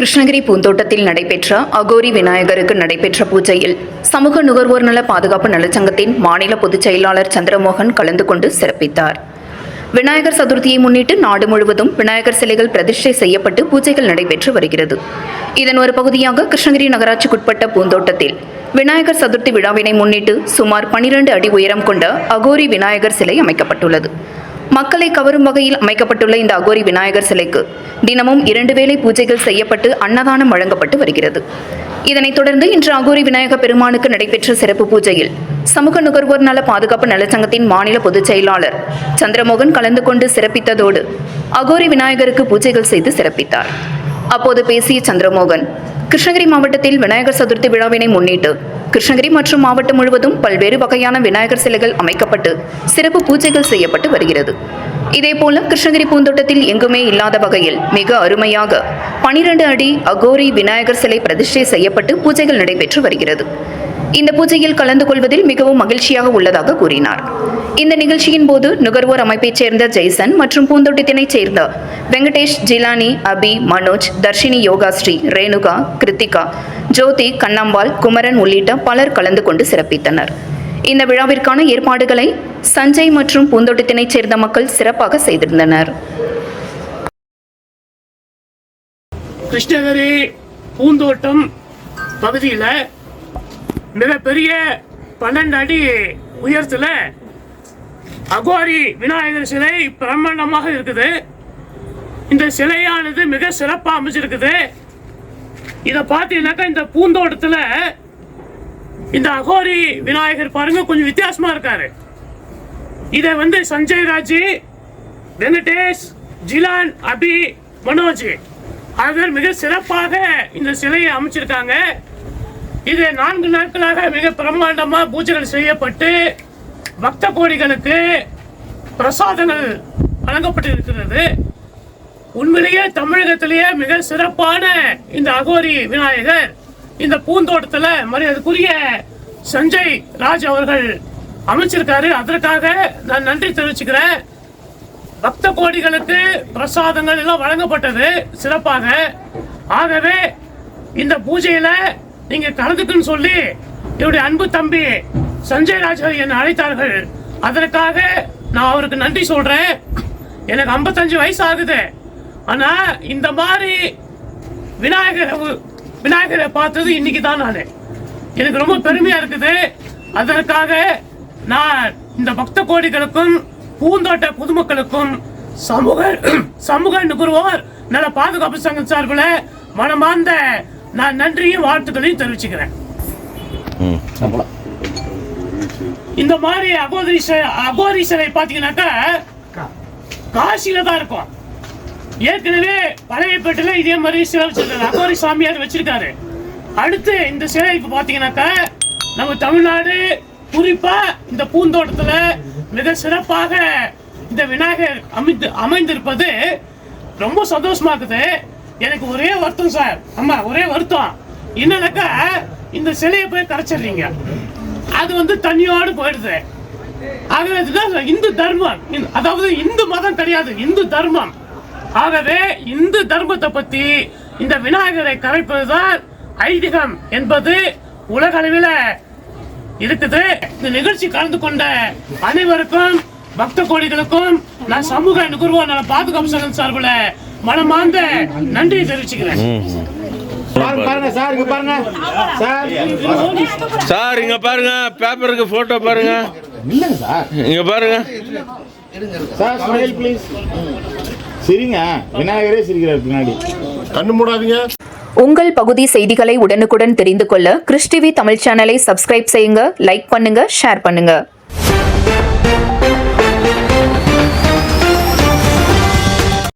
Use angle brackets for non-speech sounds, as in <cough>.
கிருஷ்ணகிரி பூந்தோட்டத்தில் நடைபெற்ற அகோரி விநாயகருக்கு நடைபெற்ற பூஜையில் சமூக நுகர்வோர் நல பாதுகாப்பு நலச்சங்கத்தின் மாநில பொதுச் செயலாளர் சந்திரமோகன் கலந்து கொண்டு சிறப்பித்தார். விநாயகர் சதுர்த்தியை முன்னிட்டு நாடு முழுவதும் விநாயகர் சிலைகள் பிரதிஷ்டை செய்யப்பட்டு பூஜைகள் நடைபெற்று வருகிறது. இதன் ஒரு பகுதியாக கிருஷ்ணகிரி நகராட்சிக்குட்பட்ட பூந்தோட்டத்தில் விநாயகர் சதுர்த்தி விழாவினை முன்னிட்டு சுமார் 12 அடி உயரம் கொண்ட அகோரி விநாயகர் சிலை அமைக்கப்பட்டுள்ளது. மக்களை கவரும் வகையில் அமைக்கப்பட்டுள்ள இந்த அகோரி விநாயகர் சிலைக்கு தினமும் இரண்டு வேளை பூஜைகள் செய்யப்பட்டு அன்னதானம் வழங்கப்பட்டு வருகிறது. இதனைத் தொடர்ந்து இன்று அகோரி விநாயக பெருமானுக்கு நடைபெற்ற சிறப்பு பூஜையில் சமூக நுகர்வோர் நல பாதுகாப்பு நலச்சங்கத்தின் மாநில பொதுச் செயலாளர் சந்திரமோகன் கலந்து கொண்டு சிறப்பித்ததோடு அகோரி விநாயகருக்கு பூஜைகள் செய்து சிறப்பித்தார். அப்போது பேசிய சந்திரமோகன் கிருஷ்ணகிரி மாவட்டத்தில் விநாயகர் சதுர்த்தி விழாவினை முன்னிட்டு கிருஷ்ணகிரி மற்றும் மாவட்டம் முழுவதும் பல்வேறு வகையான விநாயகர் சிலைகள் அமைக்கப்பட்டு சிறப்பு பூஜைகள் செய்யப்பட்டு வருகிறது. இதேபோல கிருஷ்ணகிரி பூந்தோட்டத்தில் எங்குமே இல்லாத வகையில் மிக அருமையாக பனிரெண்டு அடி அகோரி விநாயகர் சிலை பிரதிஷ்டை செய்யப்பட்டு பூஜைகள் நடைபெற்று வருகிறது. இந்த பூஜையில் கலந்து கொள்வதில் மிகவும் மகிழ்ச்சியாக உள்ளதாக கூறினார். இந்த நிகழ்ச்சியின் போது நுகர்வோர் அமைப்பைச் சேர்ந்த ஜெய்சன் மற்றும் பூந்தோட்டத்தினைச் சேர்ந்த வெங்கடேஷ் ஜிலானி அபி மனோஜ் தர்ஷினி யோகாஸ்ரீ ரேணுகா கிருத்திகா ஜோதி கண்ணம்பாள் குமரன் உள்ளிட்ட பலர் கலந்து கொண்டு சிறப்பித்தனர். இந்த விழாவிற்கான ஏற்பாடுகளை சஞ்சய் மற்றும் பூந்தோட்டத்தினைச் சேர்ந்த மக்கள் சிறப்பாக செய்திருந்தனர். கிருஷ்ணகிரி பூந்தோட்டம் பகுதியில் மிகப்பெரிய பன்னெண்டு அடி உயரத்தில் அகோரி விநாயகர் சிலை பிரம்மாண்டமாக இருக்குது. இந்த சிலையானது மிக சிறப்பாக அமைச்சிருக்குது இதை பார்த்தீங்கன்னாக்கா இந்த பூந்தோட்டத்தில் இந்த அகோரி விநாயகர் பாருங்க கொஞ்சம் வித்தியாசமாக இருக்காரு. இதை வந்து சஞ்சய் ராஜ் வெங்கடேஷ் ஜிலான் அபி மனோஜ் ஆகியோர் மிக சிறப்பாக இந்த சிலையை அமைச்சிருக்காங்க. இது நான்கு நாட்களாக மிக பிரம்மாண்டமாக பூஜைகள் செய்யப்பட்டு பக்த கோடிகளுக்கு பிரசாதங்கள் வழங்கப்பட்டு இருக்கிறது உண்மையிலேயே தமிழகத்திலேயே மிக சிறப்பான இந்த அகோரி விநாயகர் இந்த பூந்தோட்டத்தில் மரியாதைக்குரிய சஞ்சய் ராஜ் அவர்கள் அமைச்சிருக்காரு. அதற்காக நான் நன்றி தெரிவிச்சுக்கிறேன். பக்த கோடிகளுக்கு பிரசாதங்கள் எல்லாம் வழங்கப்பட்டது சிறப்பாக. ஆகவே இந்த பூஜையில நீங்க கலந்துக்குன்னு சொல்லி என்னுடைய அன்பு தம்பி சஞ்சய் ராஜா என்னை அழைத்தார்கள். அதற்காக நான் அவருக்கு நன்றி சொல்றேன். எனக்கு 55 வயசு ஆகுது ஆனா இந்த மாதிரி விநாயகர் விநாயகரை பார்த்தது இன்னைக்கு தான் நான். எனக்கு ரொம்ப பெருமையா இருக்குது. அதற்காக நான் இந்த பக்த கோடிகளுக்கும் பூந்தோட்ட பொதுமக்களுக்கும் சமூக <clears throat> சமூக நுகர்வோர் நல்ல பாதுகாப்பு சங்கம் சார்பில் மனமார்ந்த நான் நன்றியும் வாழ்த்துக்களையும் தெரிவிச்சுக்கிறேன். இந்த மாதிரி சிலை- அகோரி சிலை பாத்தீங்கன்னாக்கா காசியில தான் இருக்கும். ஏற்கனவே பழையப்பேட்டில் இதே மாதிரி சிலை வச்சிருக்காரு அகோரி சாமியார் வச்சிருக்காரு. அடுத்து இந்த சிலை இப்ப பாத்தீங்கன்னாக்கா நம்ம தமிழ்நாடு குறிப்பா இந்த பூந்தோட்டத்துல மிக சிறப்பாக இந்த விநாயகர் அமைந்து அமைந்திருப்பது ரொம்ப சந்தோஷமா இருக்குது. எனக்கு ஒரே வருத்தம் சார். அம்மா ஒரே வருத்தம். என்னன்னாக்கா இந்த சிலையை போய் கரைச்சிடுறீங்க. அது வந்து தண்ணியோடு போயிடுது. ஆகவே இதுதான் இந்து தர்மம். அதாவது இந்து மதம் கிடையாது இந்து தர்மம். ஆகவே இந்து தர்மத்தை பத்தி இந்த விநாயகரை கரைப்பதுதான் ஐதீகம் என்பது உலக அளவில் இருக்குது. இந்த நிகழ்ச்சி கலந்து கொண்ட அனைவருக்கும் பக்த கோடிகளுக்கும் நான் சமூக நுகர்வோர் நல பாதுகாப்பு சங்கம் சார்பில் மனமார்ந்த நன்றியை தெரிவிச்சுக்கிறேன். பாருங்க பாருங்க சார் இங்க பாருங்க. சார். சார் இங்க பாருங்க. பேப்பருக்கு போட்டோ பாருங்க. இல்லைங்க சார்? இங்க பாருங்க. சார் ஸ்மைல் ப்ளீஸ் சிரிங்க. விநாயகரே சிரிக்கிறார் பின்னாடி. கண்ணு மூடாதீங்க. உங்கள் பகுதி செய்திகளை உடனுக்குடன் தெரிந்து கொள்ள கிறிஸ் டிவி தமிழ் சேனலை சப்ஸ்கிரைப் செய்யுங்க லைக் பண்ணுங்க ஷேர் பண்ணுங்க.